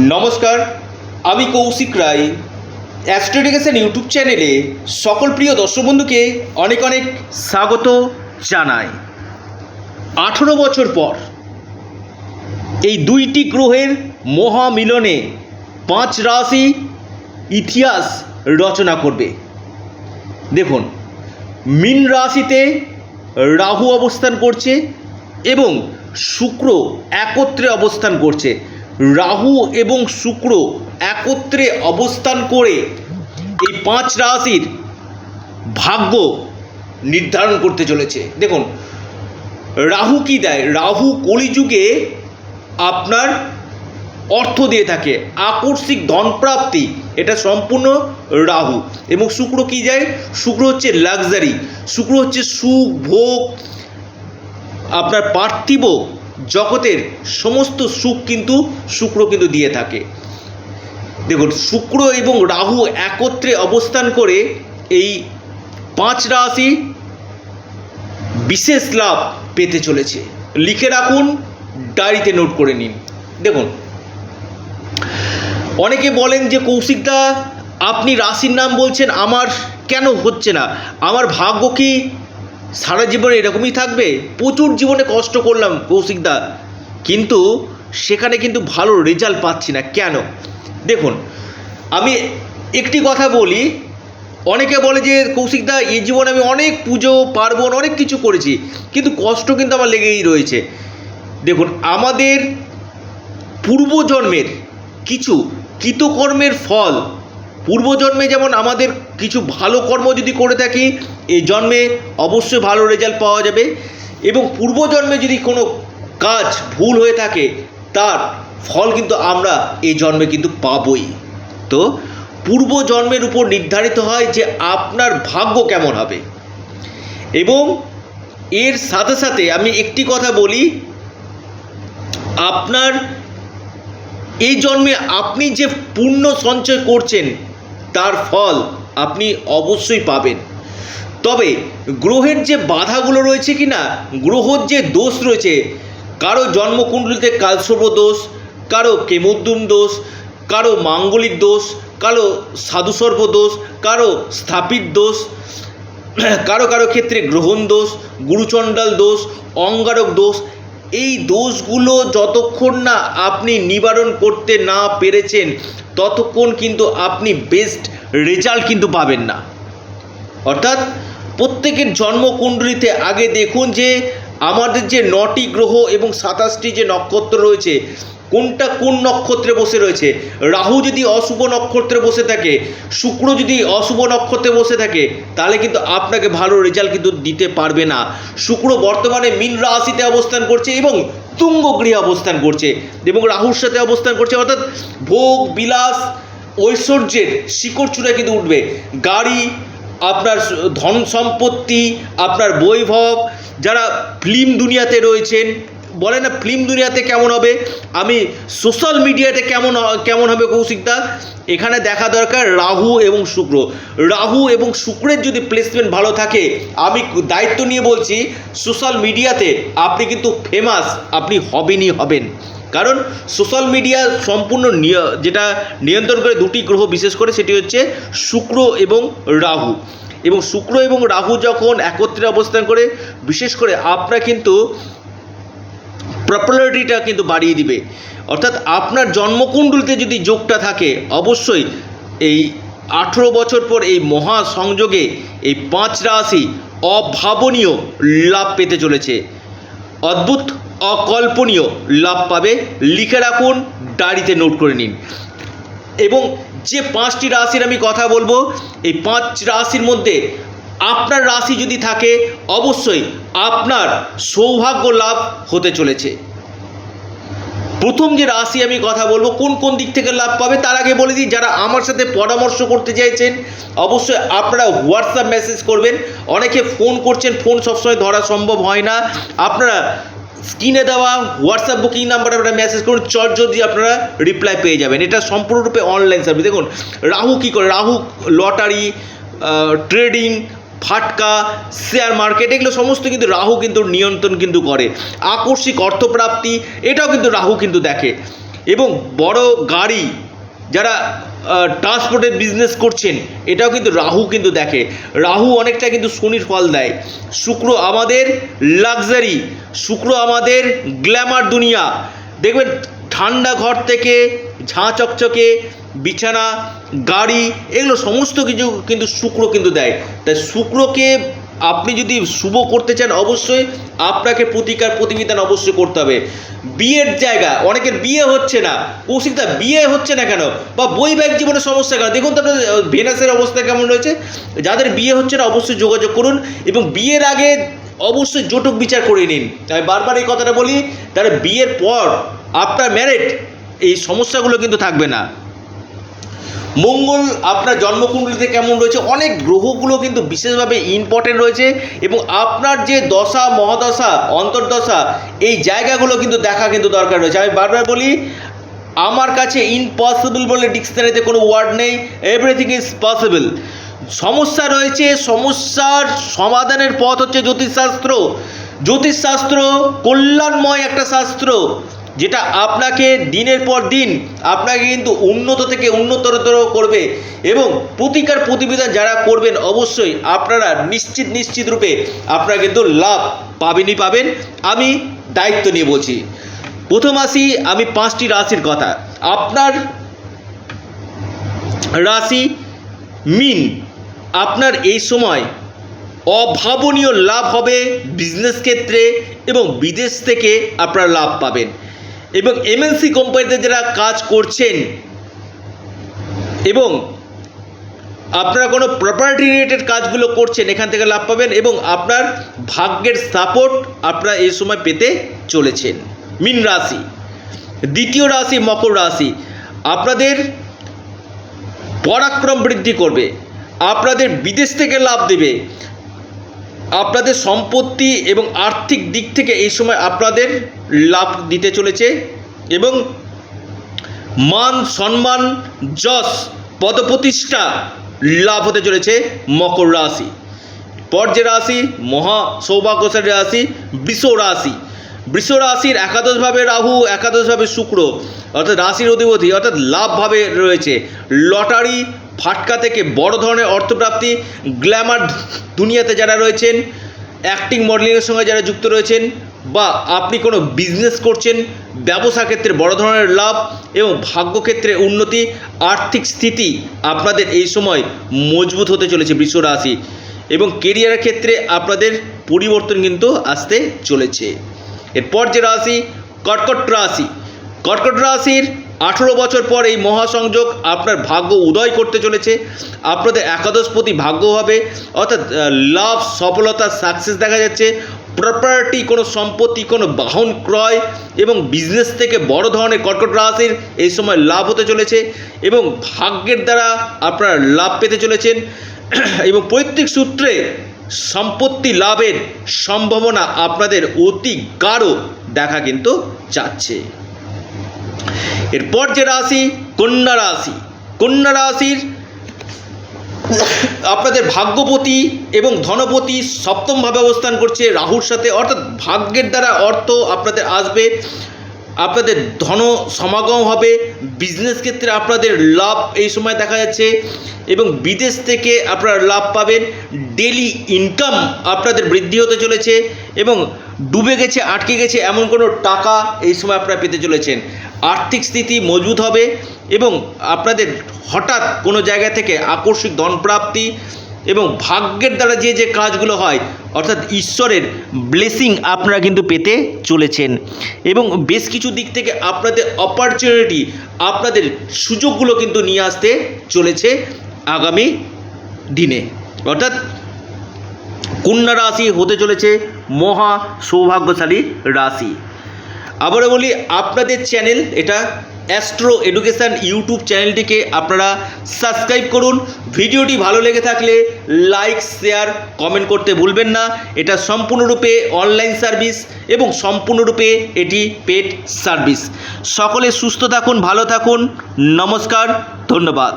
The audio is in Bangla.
নমস্কার, আমি কৌশিক রায়। অ্যাস্ট্রোডিকেশন ইউটিউব চ্যানেলে সকল প্রিয় দর্শক বন্ধুকে অনেক অনেক স্বাগত জানাই। আঠেরো বছর পর এই দুইটি গ্রহের মহামিলনে পাঁচ রাশি ইতিহাস রচনা করবে। দেখুন, মিন রাশিতে রাহু অবস্থান করছে এবং শুক্র একত্রে অবস্থান করছে। রাহু এবং শুক্র একত্রে অবস্থান করে এই পাঁচ রাশির ভাগ্য নির্ধারণ করতে চলেছে। দেখুন, রাহু কি দেয়? রাহু কলিযুগে আপনার অর্থ দিয়ে থাকে, আকস্মিক ধনপ্রাপ্তি, এটা সম্পূর্ণ রাহু। এবং শুক্র কি যায় শুক্র হচ্ছে লাক্সারি শুক্র হচ্ছে সুখ, ভোগ, আপনার পার্থিব জগতের সমস্ত সুখ কিন্তু শুক্র কিন্তু দিয়ে থাকে। দেখুন, শুক্র এবং রাহু একত্রে অবস্থান করে এই পাঁচ রাশি বিশেষ লাভ পেতে চলেছে। লিখে রাখুন, ডায়েরিতে নোট করে নিন। দেখুন, অনেকে বলেন যে কৌশিকদা আপনি রাশির নাম বলছেন, আমার কেন হচ্ছে না? আমার ভাগ্য কি সারা জীবনে এরকমই থাকবে? প্রচুর জীবনে কষ্ট করলাম, কৌশিকদা। কিন্তু সেখানে কিন্তু ভালো রেজাল্ট পাচ্ছি না। কেন? দেখুন, আমি একটি কথা বলি। অনেকে বলে যে, কৌশিকদা, এই জীবনে আমি অনেক পুজো, পার্বণ অনেক কিছু করেছি, কিন্তু কষ্ট কিন্তু আমার লেগেই রয়েছে। দেখুন, আমাদের পূর্বজন্মের কিছু কৃতকর্মের ফল, পূর্বজন্মে যেমন আমাদের কিছু ভালো কর্ম যদি করে থাকি এই জন্মে অবশ্যই ভালো রেজাল্ট পাওয়া যাবে এবং পূর্বজন্মে যদি কোনো কাজ ভুল হয়ে থাকে, তার ফল কিন্তু আমরা এই জন্মে কিন্তু পাবই। তো পূর্বজন্মের উপর নির্ধারিত হয় যে আপনার ভাগ্য কেমন হবে। এবং এর সাথে সাথে আমি একটি কথা বলি, আপনার এই জন্মে আপনি যে পুণ্য সঞ্চয় করছেন, তার ফল আপনি অবশ্যই পাবেন। তবে গ্রহের যে বাধাগুলো রয়েছে কি না গ্রহর যে দোষ রয়েছে, কারও জন্মকুণ্ডলিতে কালসর্প দোষ, কারও কেমুদ্দুম দোষ, কারও মাঙ্গলিক দোষ, কারও সাধুসর্প দোষ, কারও স্থাপিত দোষ, কারও কারও ক্ষেত্রে গ্রহণ দোষ, গুরুচণ্ডাল দোষ, অঙ্গারক দোষ, এই দোষগুলো যতক্ষণ না আপনি নিবারণ করতে না পেরেছেন, ততক্ষণ কিন্তু আপনি বেস্ট রেজাল্ট কিন্তু পাবেন না। অর্থাৎ প্রত্যেকের জন্মকুণ্ডলিতে আগে দেখুন যে আমাদের যে নটি গ্রহ এবং সাতাশটি যে নক্ষত্র রয়েছে, কোনটা কোন নক্ষত্রে বসে রয়েছে? রাহু যদি অশুভ নক্ষত্রে বসে থাকে, শুক্র যদি অশুভ নক্ষত্রে বসে থাকে, তাহলে কিন্তু আপনাকে ভালো রেজাল্ট কিন্তু দিতে পারবে না। শুক্র বর্তমানে মীন রাশিতে অবস্থান করছে এবং তুঙ্গ গৃহে অবস্থান করছে এবং রাহুর সাথে অবস্থান করছে, অর্থাৎ ভোগ, বিলাস, ঐশ্বর্যের শিকড় চূড়ায় কিন্তু উঠবে। গাড়ি আপনার ধন সম্পত্তি, আপনার বৈভব, যারা ফিল্ম দুনিয়াতে রয়েছেন, বলে না ফিল্ম দুনিয়াতে কেমন হবে? আমি সোশ্যাল মিডিয়াতে কেমন কেমন হবে কৌশিকদা এখানে দেখা দরকার রাহু এবং শুক্র। রাহু এবং শুক্রের যদি প্লেসমেন্ট ভালো থাকে, আমি দায়িত্ব নিয়ে বলছি, সোশ্যাল মিডিয়াতে আপনি কিন্তু ফেমাস আপনি হবেনই হবেন। কারণ সোশ্যাল মিডিয়া সম্পূর্ণ যেটা নিয়ন্ত্রণ করে দুটি গ্রহ বিশেষ করে সেটি হচ্ছে শুক্র এবং রাহু। এবং শুক্র এবং রাহু যখন একত্রে অবস্থান করে, বিশেষ করে আপনার কিন্তু পপুলারিটিটা কিন্তু বাড়িয়ে দিবে। অর্থাৎ আপনার জন্মকুণ্ডলিতে যদি যোগটা থাকে, অবশ্যই এই আঠেরো বছর পর এই মহা সংযোগে এই পাঁচ রাশি অভাবনীয় লাভ পেতে চলেছে। অদ্ভুত অকল্পনীয় লাভ পাবে। লিখে রাখুন, ডায়েরিতে নোট করে নিন। এবং যে পাঁচটি রাশির আমি কথা বলব, এই পাঁচ রাশির মধ্যে আপনার রাশি যদি থাকে, অবশ্যই আপনার সৌভাগ্য লাভ হতে চলেছে। প্রথম যে রাশি আমি কথা বলব, কোন কোন দিক থেকে লাভ পাবে, তার আগে বলে দিই, যারা আমার সাথে পরামর্শ করতে চাইছেন, অবশ্যই আপনারা হোয়াটসঅ্যাপ মেসেজ করবেন। অনেকে ফোন করছেন ফোন সবসময় ধরা সম্ভব হয় না। আপনারা স্ক্রিনে দেওয়া হোয়াটসঅ্যাপ বুকিং নাম্বারে আপনারা মেসেজ করুন। চট যদি আপনারা রিপ্লাই পেয়ে যাবেন। এটা সম্পূর্ণরূপে অনলাইন সার্ভিস দেখুন, রাহু কী করে? রাহু লটারি ট্রেডিং ফাটকা শেয়ার মার্কেট এগুলো সমস্ত কিন্তু রাহু কিন্তু নিয়ন্ত্রণ কিন্তু করে। আকস্মিক অর্থপ্রাপ্তি, এটাও কিন্তু রাহু কিন্তু দেখে। এবং বড় গাড়ি, যারা ট্রান্সপোর্টের বিজনেস করছেন, এটাও কিন্তু রাহু কিন্তু দেখে। রাহু অনেকটা কিন্তু শনির ফল দেয়। শুক্র আমাদের লাক্সারি শুক্র আমাদের গ্ল্যামার দুনিয়া। দেখবেন, ঠান্ডা ঘর থেকে ঝাঁ চকচকে, বিছানা, গাড়ি, এগুলো সমস্ত কিছু কিন্তু শুক্র কিন্তু দেয়। তাই শুক্রকে আপনি যদি শুভ করতে চান, অবশ্যই আপনাকে প্রতিকার প্রতিবিধান অবশ্যই করতে হবে। বিয়ের জায়গা, অনেকের বিয়ে হচ্ছে না। কৌশিকদা, বিয়ে হচ্ছে না কেন? বা বৈবাহিক জীবনের সমস্যা কেন? দেখুন তো ভেনাসের অবস্থা কেমন রয়েছে। যাদের বিয়ে হচ্ছে না, অবশ্যই যোগাযোগ করুন এবং বিয়ের আগে অবশ্যই জটক বিচার করে নিন। আমি বারবার এই কথাটা বলি, তাহলে বিয়ের পর আপনার ম্যারেড এই সমস্যাগুলো কিন্তু থাকবে না। মঙ্গল আপনার জন্মকুণ্ডলিতে কেমন রয়েছে? অনেক গ্রহগুলো কিন্তু বিশেষভাবে ইম্পর্টেন্ট রয়েছে এবং আপনার যে দশা, মহাদশা, অন্তর্দশা, এই জায়গাগুলো কিন্তু দেখা কিন্তু দরকার রয়েছে। আমি বারবার বলি, আমার কাছে ইম্পসিবল বলে ডিকশনারিতে কোনো ওয়ার্ড নেই এভরিথিং ইজ পসিবল সমস্যা রয়েছে, সমস্যার সমাধানের পথ হচ্ছে জ্যোতিষশাস্ত্র। জ্যোতিষশাস্ত্র কল্যাণময় একটা শাস্ত্র। যেটা আপনাকে দিনের পর দিন আপনাকে কিন্তু উন্নত থেকে উন্নতরতর করবে এবং প্রতিকার প্রতিবিধান যারা করবেন অবশ্যই আপনারা নিশ্চিত নিশ্চিত রূপে আপনারা কিন্তু লাভ পাবেনই পাবেন। আমি দায়িত্ব নিয়ে বলছি। প্রথম আসি আমি পাঁচটি রাশির কথা। আপনার রাশি মিন। আপনার এই সময় অভাবনীয় লাভ হবে বিজনেস ক্ষেত্রে এবং বিদেশ থেকে আপনারা লাভ পাবেন। এবং এমএনসি কোম্পানিতে যারা কাজ করছেন, এবং আপনারা কোনো প্রপার্টি রিলেটেড কাজগুলো করছেন, এখান থেকে লাভ পাবেন এবং আপনার ভাগ্যের সাপোর্ট আপনারা এই সময় পেতে চলেছেন। মিন রাশি, দ্বিতীয় রাশি মকর রাশি, আপনাদের পরাক্রম বৃদ্ধি করবে, আপনাদের বিদেশ থেকে লাভ দেবে আপনাদের সম্পত্তি এবং আর্থিক দিক থেকে এই সময় আপনাদের লাভ দিতে চলেছে এবং মান সম্মান, যশ, পদপ্রতিষ্ঠা লাভ হতে চলেছে মকর রাশি। পর যে রাশি, মহা সৌভাগ্যশালী রাশি, বৃষ রাশি। বৃষ রাশির একাদশভাবে রাহু, একাদশভাবে শুক্র, অর্থাৎ রাশির অধিপতি, অর্থাৎ লাভভাবে রয়েছে। লটারি ফাটকা থেকে বড় ধরনের অর্থপ্রাপ্তি, গ্ল্যামার দুনিয়াতে যারা রয়েছেন অ্যাক্টিং মডেলিংয়ের সঙ্গে যারা যুক্ত রয়েছেন বা আপনি কোনো বিজনেস করছেন, ব্যবসা ক্ষেত্রে বড় ধরনের লাভ এবং ভাগ্যক্ষেত্রে উন্নতি, আর্থিক স্থিতি আপনাদের এই সময় মজবুত হতে চলেছে বৃষ রাশি এবং কেরিয়ারের ক্ষেত্রে আপনাদের পরিবর্তন কিন্তু আসতে চলেছে। এরপর যে রাশি, কর্কট রাশি। কর্কট রাশির আঠেরো বছর পর এই মহাসংযোগ আপনার ভাগ্য উদয় করতে চলেছে। আপনাদের একাদশপতি ভাগ্য হবে। অর্থাৎ লাভ, সফলতা সাকসেস দেখা যাচ্ছে। প্রপার্টি কোনো সম্পত্তি, কোনো বাহন ক্রয় এবং বিজনেস থেকে বড় ধরনের কর্কট রাশির এই সময় লাভ হতে চলেছে এবং ভাগ্যের দ্বারা আপনারা লাভ পেতে চলেছেন। এবং পৈতৃক সূত্রে সম্পত্তি লাভের সম্ভাবনা আপনাদের অতি গাঢ় দেখা কিন্তু যাচ্ছে। এরপর যে রাশি, কন্যা রাশি। কন্যা রাশির আপনাদের ভাগ্যপতি এবং ধনপতি সপ্তমভাবে অবস্থান করছে রাহুর সাথে। অর্থাৎ ভাগ্যের দ্বারা অর্থ আপনাদের আসবে। আপনাদের ধন সমাগম হবে। বিজনেস ক্ষেত্রে আপনাদের লাভ এই সময় দেখা যাচ্ছে। এবং বিদেশ থেকে আপনারা লাভ পাবেন। ডেলি ইনকাম আপনাদের বৃদ্ধি হতে চলেছে। এবং ডুবে গেছে, আটকে গেছে, এমন কোনো টাকা এই সময় আপনারা পেতে চলেছেন। আর্থিক স্থিতি মজবুত হবে এবং আপনাদের হঠাৎ কোনো জায়গা থেকে আকস্মিক ধনপ্রাপ্তি এবং ভাগ্যের দ্বারা যে যে কাজগুলো হয়, অর্থাৎ ঈশ্বরের ব্লেসিং আপনারা কিন্তু পেতে চলেছেন। এবং বেশ কিছু দিক থেকে আপনাদের অপরচুনিটি আপনাদের সুযোগগুলো কিন্তু নিয়ে আসতে চলেছে আগামী দিনে। অর্থাৎ কন্যা রাশি হতে চলেছে মহা সৌভাগ্যশালী রাশি। আবারও বলি, আপনাদের চ্যানেল এটা অ্যাস্ট্রো এডুকেশান ইউটিউব চ্যানেলটিকে আপনারা সাবস্ক্রাইব করুন। ভিডিওটি ভালো লেগে থাকলে লাইক শেয়ার কমেন্ট করতে ভুলবেন না। এটা সম্পূর্ণরূপে অনলাইন সার্ভিস এবং সম্পূর্ণরূপে এটি পেড সার্ভিস সকলে সুস্থ থাকুন, ভালো থাকুন। নমস্কার, ধন্যবাদ।